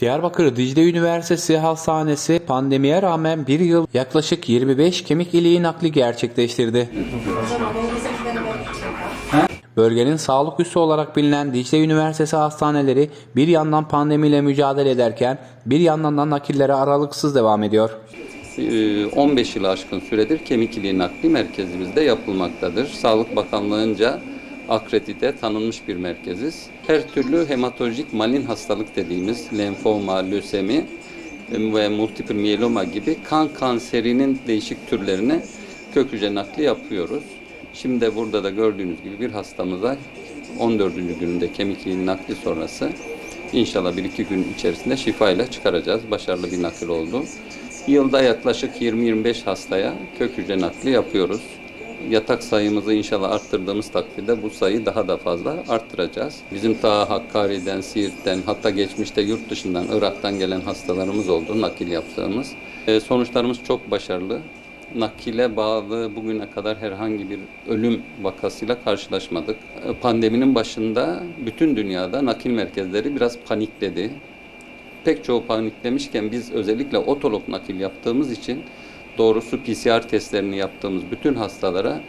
Diyarbakır Dicle Üniversitesi Hastanesi pandemiye rağmen bir yıl yaklaşık 25 kemik iliği nakli gerçekleştirdi. Bölgenin sağlık üssü olarak bilinen Dicle Üniversitesi hastaneleri bir yandan pandemiyle mücadele ederken bir yandan da nakillere aralıksız devam ediyor. Ee, 15 yılı aşkın süredir kemik iliği nakli merkezimizde yapılmaktadır. Sağlık Bakanlığı'nca akredite tanınmış bir merkeziz. Her türlü hematolojik malin hastalık dediğimiz lenfoma, lösemi ve multiple miyeloma gibi kan kanserinin değişik türlerine kök hücre nakli yapıyoruz. Şimdi burada da gördüğünüz gibi bir hastamıza 14. gününde kemik iliği nakli sonrası inşallah 1-2 gün içerisinde şifayla çıkaracağız. Başarılı bir nakil oldu. Yılda yaklaşık 20-25 hastaya kök hücre nakli yapıyoruz. Yatak sayımızı inşallah arttırdığımız takdirde bu sayıyı daha da fazla arttıracağız. Bizim ta Hakkari'den, Siirt'ten hatta geçmişte yurt dışından, Irak'tan gelen hastalarımız oldu nakil yaptığımız. Ee, sonuçlarımız çok başarılı. Nakile bağlı bugüne kadar herhangi bir ölüm vakasıyla karşılaşmadık. Ee, Pandeminin başında bütün dünyada nakil merkezleri biraz panikledi pek çoğu paniklemişken biz özellikle otolog nakil yaptığımız için doğrusu PCR testlerini yaptığımız bütün hastalara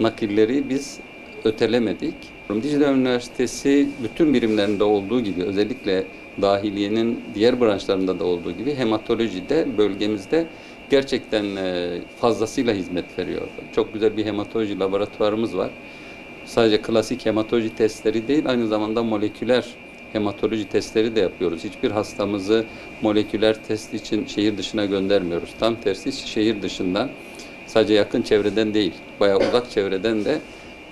nakilleri biz ötelemedik. Dicle Üniversitesi bütün birimlerinde olduğu gibi özellikle dahiliyenin diğer branşlarında da olduğu gibi hematolojide bölgemizde gerçekten e, fazlasıyla hizmet veriyor. Çok güzel bir hematoloji laboratuvarımız var. Sadece klasik hematoloji testleri değil aynı zamanda moleküler hematoloji testleri de yapıyoruz. Hiçbir hastamızı moleküler test için şehir dışına göndermiyoruz. Tam tersi şehir dışından sadece yakın çevreden değil, bayağı uzak çevreden de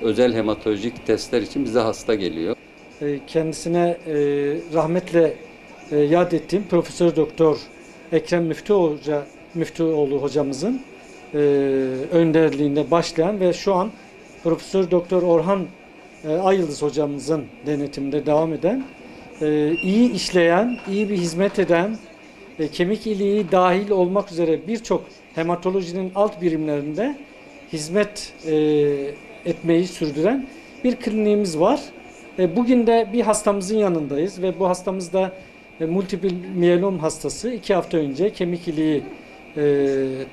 özel hematolojik testler için bize hasta geliyor. E, kendisine e, rahmetle e, yad ettiğim Profesör Doktor Ekrem Müftü Hoca Müftüoğlu hocamızın önderliğinde başlayan ve şu an Profesör Doktor Orhan Ayıldız hocamızın denetiminde devam eden e, iyi işleyen, iyi bir hizmet eden, e, kemik iliği dahil olmak üzere birçok hematolojinin alt birimlerinde hizmet e, etmeyi sürdüren bir kliniğimiz var. E, Bugün de bir hastamızın yanındayız ve bu hastamız da e, multiple miyelom hastası. iki hafta önce kemik iliği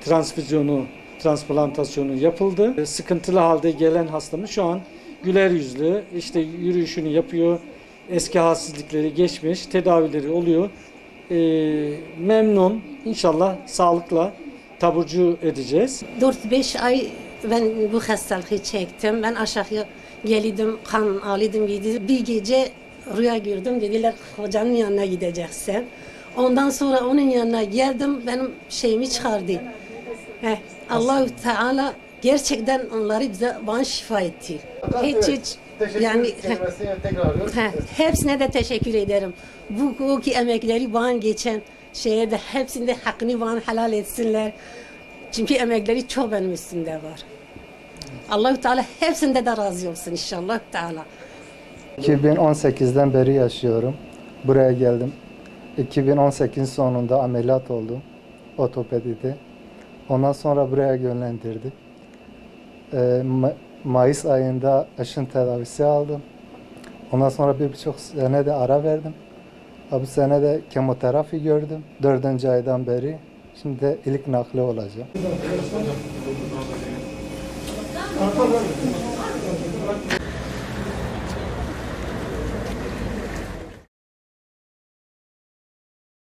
transfüzyonu, transplantasyonu yapıldı. Sıkıntılı halde gelen hastamız şu an güler yüzlü, işte yürüyüşünü yapıyor, eski halsizlikleri geçmiş, tedavileri oluyor. E, memnun, inşallah sağlıkla taburcu edeceğiz. 4-5 ay ben bu hastalığı çektim. Ben aşağıya geldim, kan alıyordum, gidiyordum. Bir gece rüya gördüm. Dediler hocanın yanına gideceksin. Ondan sonra onun yanına geldim. Benim şeyimi çıkardı. Heh, Allahu Teala gerçekten onları bize bana şifa etti. Hiç hiç yani heh, hepsine de teşekkür ederim. Bu, bu ki emekleri bana geçen şeye de hepsinde hakkını bana helal etsinler. Çünkü emekleri çok benim üstümde var. Allahu Teala hepsinde de razı olsun inşallah Teala. 2018'den beri yaşıyorum. Buraya geldim. 2018 sonunda ameliyat oldum. Ortopedide. Ondan sonra buraya yönlendirdi. Ee, Ma- Mayıs ayında aşın tedavisi aldım. Ondan sonra bir buçuk sene de ara verdim. Bu sene de kemoterapi gördüm. Dördüncü aydan beri. Şimdi de ilik nakli olacağım.